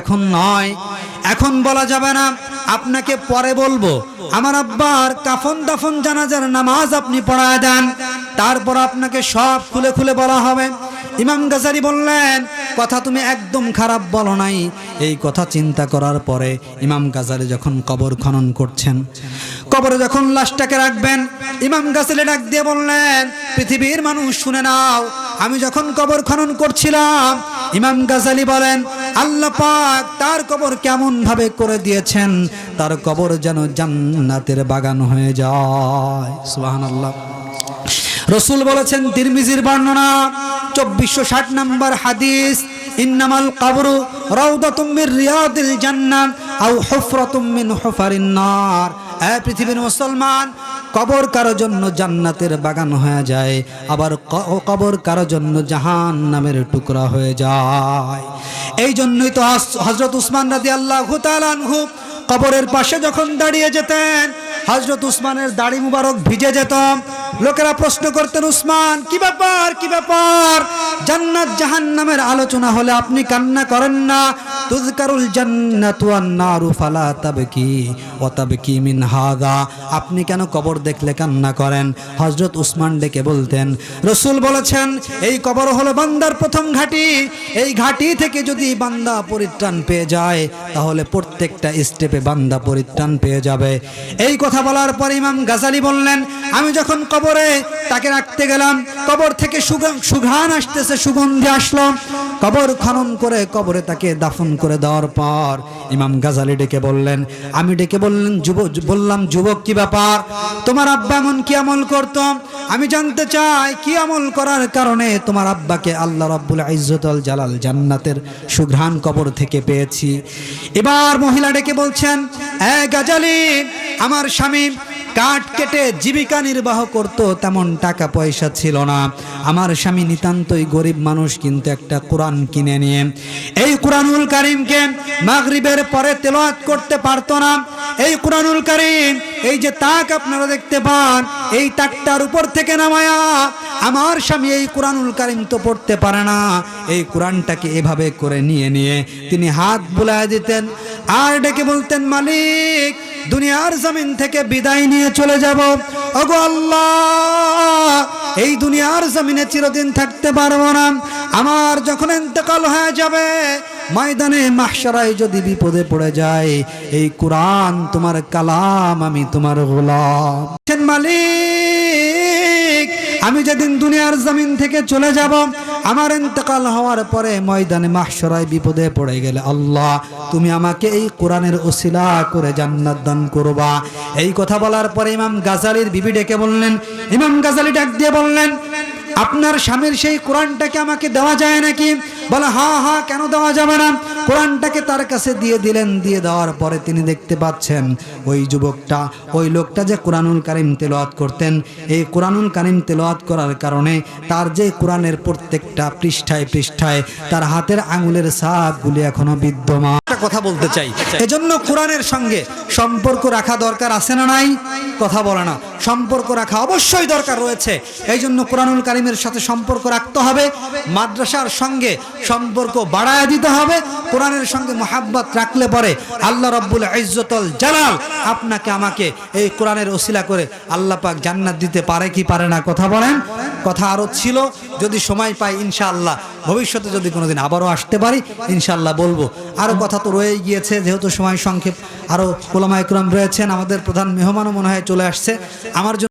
এখন নয়। এখন বলা যাবে না, আপনাকে পরে বলব। আমার আব্বার কাফন দাফন জানাজার নামাজ আপনি পড়ায় দেন, তারপর আপনাকে সব খুলে খুলে বলা হবে। ইমাম গাজারি বললেন, কথা তুমি একদম খারাপ বলো নাই। এই কথা চিন্তা করার পরে ইমাম গাজারি যখন কবর খনন করছেন, কবরে যখন লাশটাকে রাখবেন, ইমাম গাজালি ডাক দিয়ে বললেন, পৃথিবীর মানুষ শুনে নাও আমি যখন কবর খনন করছিলাম, ইমাম গাজালি বলেন, আল্লাহ পাক তার কবর কেমন ভাবে করে দিয়েছেন? তার কবর যেন জান্নাতের বাগান হয়ে যায়। সুবহানাল্লাহ। রসুল বলেছেন, তিরমিজির বর্ণনা, চব্বিশশো ষাট নম্বর হাদিস, ইন্নামাল কাবরু রাউদাতুম মির রিয়াদিল জান্নাত আও হুফরাতুম মিন হুফারিন নার। এ পৃথিবীর মুসলমান কবর কারও জন্য জান্নাতের বাগান হয়ে যায়, আবার কবর কারও জন্য জাহান নামের টুকরা হয়ে যায়। এই জন্যই তো হজরত উসমান রাজি আল্লাহ আনহু কবরের পাশে যখন দাঁড়িয়ে যেতেন, হজরত উসমানের দাড়ি মুবারক ভিজে যেত লোকেরা প্রশ্ন করতেন, উসমান, কি ব্যাপার কি ব্যাপার? জান্নাত জাহান্নামের আলোচনা হলে আপনি কান্না করেন না। তুজকারুল জান্নাতু ওয়ান নারু ফালা তাবকি ওয়া তাবকি মিন হাদা। আপনি কেন কবর দেখলে কান্না করেন? হযরত উসমান ডেকে বলতেন, রসূল বলেছেন, এই কবর হলো বান্দার প্রথম ঘাটি। এই ঘাটি থেকে যদি বান্দা পরিত্রাণ পেয়ে যায়, তাহলে প্রত্যেকটা স্টেপে বান্দা পরিত্রাণ পেয়ে যাবে। এই কথা বলার পর ইমাম গাজালি বললেন, আমি যখন কবরে তাকে রাখতে গেলাম। কবর থেকে সুঘ্রাণ আসতেছে, সুগন্ধি আসলো। কবর খনন করে কবরে তাকে দাফন করে দেওয়ার পর ইমাম গাজালি ডেকে বললেন, আমি ডেকে বললেন, যুব বললাম, যুবক, কি ব্যাপার? তোমার আব্বা এমন কি আমল করতো? আমি জানতে চাই, কি আমল করার কারণে তোমার আব্বাকে আল্লাহ রাব্বুল ইজ্জতুল জালাল জান্নাতের সুঘ্রাণ কবর থেকে পেয়েছি? এবার মহিলা ডেকে বলছেন, এ গাজালি, আমার স্বামী কাঠ কেটে জীবিকা নির্বাহ করত, তেমন টাকা পয়সা ছিল না। আমার স্বামী নিতান্তই গরিব মানুষ, কিন্তু একটা কোরআন কিনে নিয়ে। এই কোরআনুল কারিমকে মাগরিবের পরে তেলাওয়াত করতে পারতো না। এই কোরআনুল কারিম, এই যে তাক আপনারা দেখতে পান, এই তাকটার উপর থেকে নামায়া আমার স্বামী এই কোরআনুল কারিম তো পড়তে পারে না। এই কোরআনটাকে এভাবে করে নিয়ে নিয়ে তিনি হাত বুলায় দিতেন। আর ডেকে বলতেন, মালিক, দুনিয়ার জমিন থেকে বিদায় নিয়ে চলে যাব। ওগো আল্লাহ, এই দুনিয়ার জমিনে চিরদিন থাকতে পারব না। আমার যখন ইন্তেকাল হয়ে যাবে, ময়দানে মাহশারায় যদি বিপদে পড়ে যায়, এই কোরআন তোমার কালাম, আমি তোমার গোলাম। মালিক, আমি যেদিন দুনিয়ার জমিন থেকে চলে যাব আমার ইন্তেকাল হওয়ার পরে ময়দানে মাহসরায় বিপদে পড়ে গেলে আল্লাহ, তুমি আমাকে এই কোরআনের ওসিলা করে জান্নাত দান করবা। এই কথা বলার পরে ইমাম গাজালির বিবি ডেকে বললেন, ইমাম গাজালি ডাক দিয়ে বললেন, আপনার স্বামীর সেই কোরআনটাকে আমাকে দেওয়া যায় নাকি? বলে হা হা কেন দেওয়া যাবে না? কোরআনটাকে তার কাছে দিয়ে দিলেন দিয়ে দেওয়ার পরে তিনি দেখতে পাচ্ছেন ওই যুবকটা ওই লোকটা যে কোরআনুল কারিম তেলাওয়াত করতেন। এই কোরআনুল কারিম তেলাওয়াত করার কারণে তার যে কোরআনের প্রত্যেকটা পৃষ্ঠায় পৃষ্ঠায় তার হাতের আঙুলের সাপগুলি এখনও বিদ্যমান। একটা কথা বলতে চাই। এজন্য কোরআনের সঙ্গে সম্পর্ক রাখা দরকার আছে না নাই? কথা বলে না। সম্পর্ক রাখা অবশ্যই দরকার রয়েছে। এই জন্য কোরআনুল কারিমের সাথে সম্পর্ক রাখতে হবে। মাদ্রাসার সঙ্গে সম্পর্ক বাড়ায় দিতে হবে। কোরআনের সঙ্গে মোহাব্বত রাখলে পরে আল্লাহ রব্বুল ইজ্জতল জালাল আপনাকে, আমাকে এই কোরআনের ওসিলা করে আল্লাহ পাক জান্নাত দিতে পারে কি পারে না কথা বলেন? কথা আরও ছিল, যদি সময় পাই ইনশাআল্লাহ ভবিষ্যতে যদি কোনোদিন আবারও আসতে পারি, ইনশাআল্লাহ বলব। আরও কথা তো রয়েই গিয়েছে, যেহেতু সময় সংক্ষেপ। আরও কোলামা একরম রয়েছেন, আমাদের প্রধান মেহমানও মনে হয় চলে আসছে। আমার জন্য